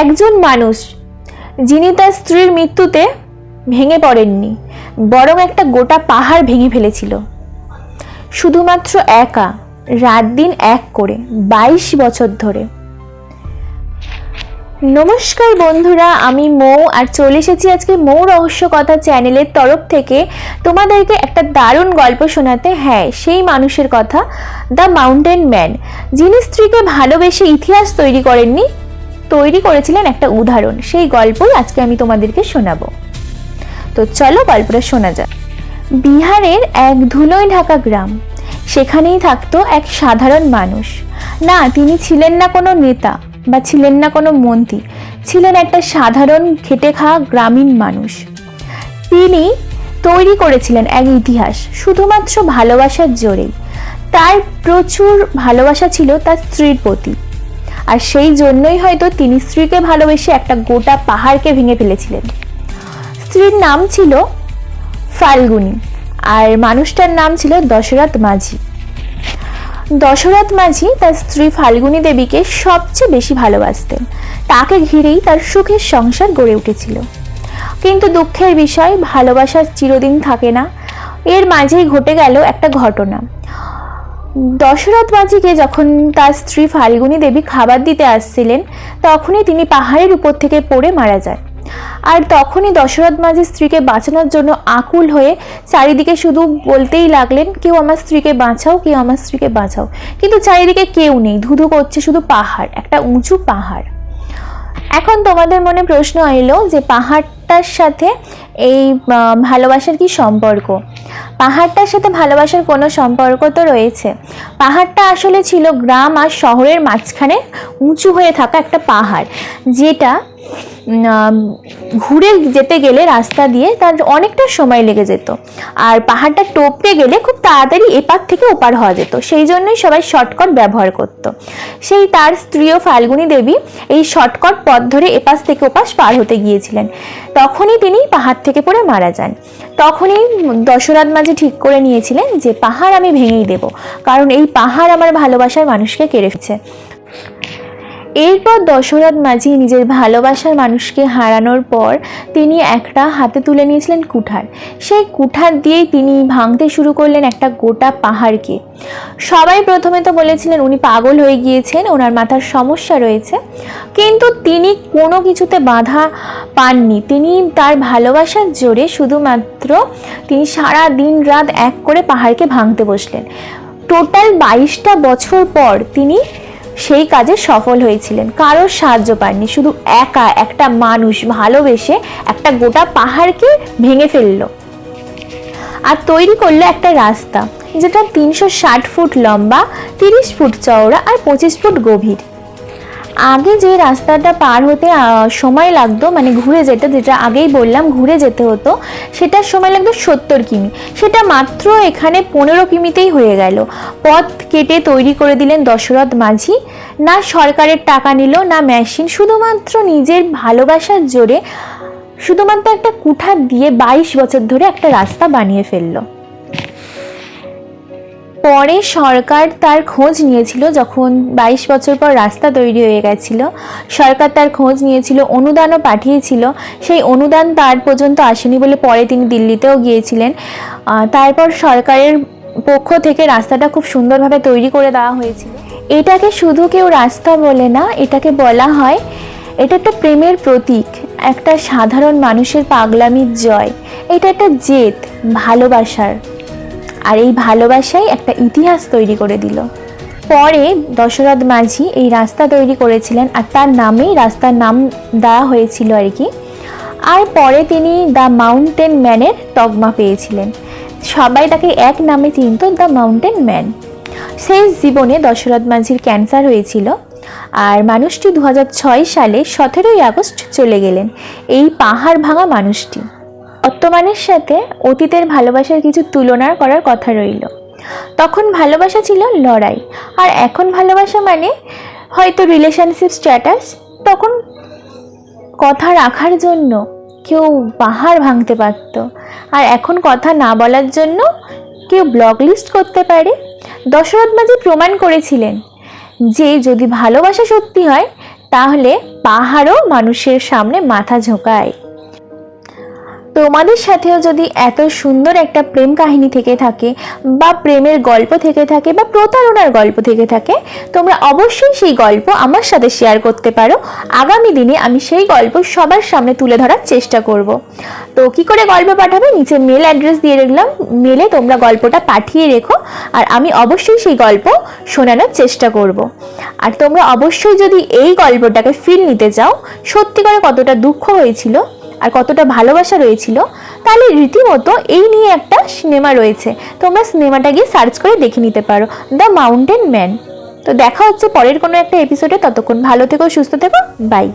একজন মানুষ যিনি তার স্ত্রীর মৃত্যুতে ভেঙে পড়েননি, বরং একটা গোটা পাহাড় ভেঙে ফেলেছিল। শুধুমাত্র একা, রাত দিন এক করে, বাইশ বছর ধরে। নমস্কার বন্ধুরা, আমি মৌ, আর চলে এসেছি আজকে মৌ রহস্য কথা চ্যানেলের তরফ থেকে। তোমাদেরকে একটা দারুণ গল্প শোনাতে হ্যাঁ সেই মানুষের কথা, দ্য মাউন্টেন ম্যান যিনি স্ত্রীকে ভালোবেসে ইতিহাস তৈরি করেননি তৈরি করেছিলেন একটা উদাহরণ। সেই গল্পই আজকে আমি তোমাদেরকে শোনাবো। তো চলো গল্পটা শোনা যাক। বিহারের এক ধুলোয় ঢাকা গ্রাম। সেখানেই থাকতো এক সাধারণ মানুষ। না, তিনি ছিলেন না কোনো নেতা বা ছিলেন না কোনো মন্ত্রী। ছিলেন একটা সাধারণ, খেটে খাওয়া গ্রামীণ মানুষ। তিনি তৈরি করেছিলেন এক ইতিহাস, শুধুমাত্র ভালোবাসার জোরেই। তার প্রচুর ভালোবাসা ছিল তার স্ত্রীর প্রতি। আর সেই জন্যই হয়তো তিনি স্ত্রীকে ভালোবেসে একটা গোটা পাহাড়কে ভেঙে ফেলেছিলেন। স্ত্রীর নাম ছিল ফাল্গুনি আর মানুষটার নাম ছিল দশরথ মাঝি। দশরথ মাঝি তার স্ত্রী ফাল্গুনি দেবীকে সবচেয়ে বেশি ভালোবাসতেন। তাকে ঘিরেই তার সুখের সংসার গড়ে উঠেছিল। কিন্তু দুঃখের বিষয় ভালোবাসা চিরদিন থাকে না। এর মাঝেই ঘটে গেল একটা ঘটনা। দশরথ মাঝিকে যখন তার স্ত্রী ফাল্গুনী দেবী খাবার দিতে আসছিলেন, তখনই তিনি পাহাড়ের উপর থেকে পড়ে মারা যায়। আর তখনই দশরথ মাঝি স্ত্রীকে বাঁচানোর জন্য আকুল হয়ে চারিদিকে শুধু বলতেই লাগলেন, কেউ আমার স্ত্রীকে বাঁচাও, কেউ আমার স্ত্রীকে বাঁচাও। কিন্তু চারিদিকে কেউ নেই, ধুধু করছে শুধু পাহাড়, একটা উঁচু পাহাড়। এখন তোমাদের মনে প্রশ্ন এলো যে পাহাড়টার সাথে এই ভালোবাসার কি সম্পর্ক? পাহাড়টার সাথে ভালোবাসার কোনো সম্পর্ক তো রয়েছে। পাহাড়টা আসলে ছিল গ্রাম আর শহরের মাঝখানে উঁচু হয়ে থাকা একটা পাহাড়, যেটা ঘুরে যেতে গেলে রাস্তা দিয়ে তার অনেকটা সময় লেগে যেত। আর পাহাড়টা টপকে গেলে খুব তাড়াতাড়ি এপার থেকে ওপার হওয়া যেত, সেই জন্যই সবাই শর্টকাট ব্যবহার করত। সেই তার স্ত্রীও ফাল্গুনী দেবী এই শর্টকাট পথ ধরে এপাশ থেকে ওপাশ পার হতে গিয়েছিলেন। তখনই তিনি পাহাড় থেকে পড়ে মারা যান। তখনই দশরথ মাঝি ঠিক করে নিয়েছিলেন যে পাহাড় আমি ভেঙেই দেব, কারণ এই পাহাড় আমার ভালোবাসার মানুষকে কেড়েছে এরপর দশরথ মাঝি নিজের ভালোবাসার মানুষকে হারানোর পর তিনি একটা হাতে তুলে নিয়েছিলেন কুঠার। সেই কুঠার দিয়েই তিনি ভাঙতে শুরু করলেন একটা গোটা পাহাড়কে। সবাই প্রথমে তো বলেছিলেন উনি পাগল হয়ে গিয়েছেন, ওনার মাথার সমস্যা রয়েছে। কিন্তু তিনি কোনো কিছুতে বাধা পাননি। তিনি তার ভালোবাসার জোরে শুধুমাত্র তিনি সারা দিন রাত এক করে পাহাড়কে ভাঙতে বসলেন। টোটাল বাইশটা বছর পর তিনি সেই কাজে সফল হয়েছিলেন। কারোর সাহায্য পাননি, শুধু একা একটা মানুষ ভালোবেসে একটা গোটা পাহাড়কে ভেঙে ফেলল আর তৈরি করল একটা রাস্তা, যেটা তিনশো ষাট ফুট লম্বা, তিরিশ ফুট চওড়া আর পঁচিশ ফুট গভীর। আগে যে রাস্তাটা পার হতে সময় লাগতো মানে ঘুরে যেতে, যেটা আগেই বললাম, ঘুরে যেতে হতো, সেটার সময় লাগতো সত্তর কিমি। সেটা মাত্র এখানে পনেরো কিমিতেই হয়ে গেল। পথ কেটে তৈরি করে দিলেন দশরথ মাঝি। না সরকারের টাকা নিল, না মেশিন, শুধুমাত্র নিজের ভালোবাসার জোরে, শুধুমাত্র একটা কুঠার দিয়ে বাইশ বছর ধরে একটা রাস্তা বানিয়ে ফেলল। পরে সরকার তার খোঁজ নিয়েছিল যখন বাইশ বছর পর রাস্তা তৈরি হয়ে গেছিল। সরকার তার খোঁজ নিয়েছিল, অনুদানও পাঠিয়েছিল। সেই অনুদান তার পর্যন্ত আসেনি বলে পরে তিনি দিল্লিতেও গিয়েছিলেন। তারপর সরকারের পক্ষ থেকে রাস্তাটা খুব সুন্দরভাবে তৈরি করে দেওয়া হয়েছিল। এটাকে শুধু কেউ রাস্তা বলে না, এটাকে বলা হয়, এটা একটা প্রেমের প্রতীক, একটা সাধারণ মানুষের পাগলামির জয়। এটা একটা জেদ, ভালোবাসার। আর এই ভালোবাসাই একটা ইতিহাস তৈরি করে দিল। পরে দশরথ মাঝি এই রাস্তা তৈরি করেছিলেন আর তার নামেই রাস্তার নাম দেওয়া হয়েছিল আর কি। আর পরে তিনি দ্য মাউন্টেন ম্যানের তকমা পেয়েছিলেন। সবাই তাকে এক নামে চিনত, দ্য মাউন্টেন ম্যান। শেষ জীবনে দশরথ মাঝির ক্যান্সার হয়েছিল আর মানুষটি দু হাজার ছয় সালে সতেরোই আগস্ট চলে গেলেন। এই পাহাড় ভাঙা মানুষটি। বর্তমানের সাথে অতীতের ভালোবাসার কিছু তুলনা করার কথা রইল। তখন ভালোবাসা ছিল লড়াই, আর এখন ভালোবাসা মানে হয়তো রিলেশনশিপ স্ট্যাটাস তখন কথা রাখার জন্য কেউ পাহাড় ভাঙতে পারত, আর এখন কথা না বলার জন্য কেউ ব্লক লিস্ট করতে পারে। দশরথ মাঝি প্রমাণ করেছিলেন যে যদি ভালোবাসা সত্যি হয়, তাহলে পাহাড়ও মানুষের সামনে মাথা ঝোঁকায়। তোমাদের সাথেও যদি এত সুন্দর একটা প্রেম কাহিনী থেকে থাকে, বা প্রেমের গল্প থেকে থাকে, বা প্রতারণার গল্প থেকে থাকে, তোমরা অবশ্যই সেই গল্প আমার সাথে শেয়ার করতে পারো। আগামী দিনে আমি সেই গল্প সবার সামনে তুলে ধরার চেষ্টা করব। তো কি করে গল্প পাঠাবে? নিচে মেল অ্যাড্রেস দিয়ে রাখলাম। মেলে তোমরা গল্পটা পাঠিয়ে রেখো আর আমি অবশ্যই সেই গল্প শোনানোর চেষ্টা করব। আর তোমরা অবশ্যই যদি এই গল্পটাকে ফিল নিতে চাও, সত্যি করে কতটা দুঃখ হয়েছিল আর কতটা ভালোবাসা রয়েছিল, তাহলে রীতিমতো এই নিয়ে একটা সিনেমা রয়েছে। তোমরা সিনেমাটা গিয়ে সার্চ করে দেখে নিতে পারো, দ্য মাউন্টেন ম্যান। তো দেখা হচ্ছে পরের কোনো একটা এপিসোডে ততক্ষণ ভালো থেকো, সুস্থ থেকো বাই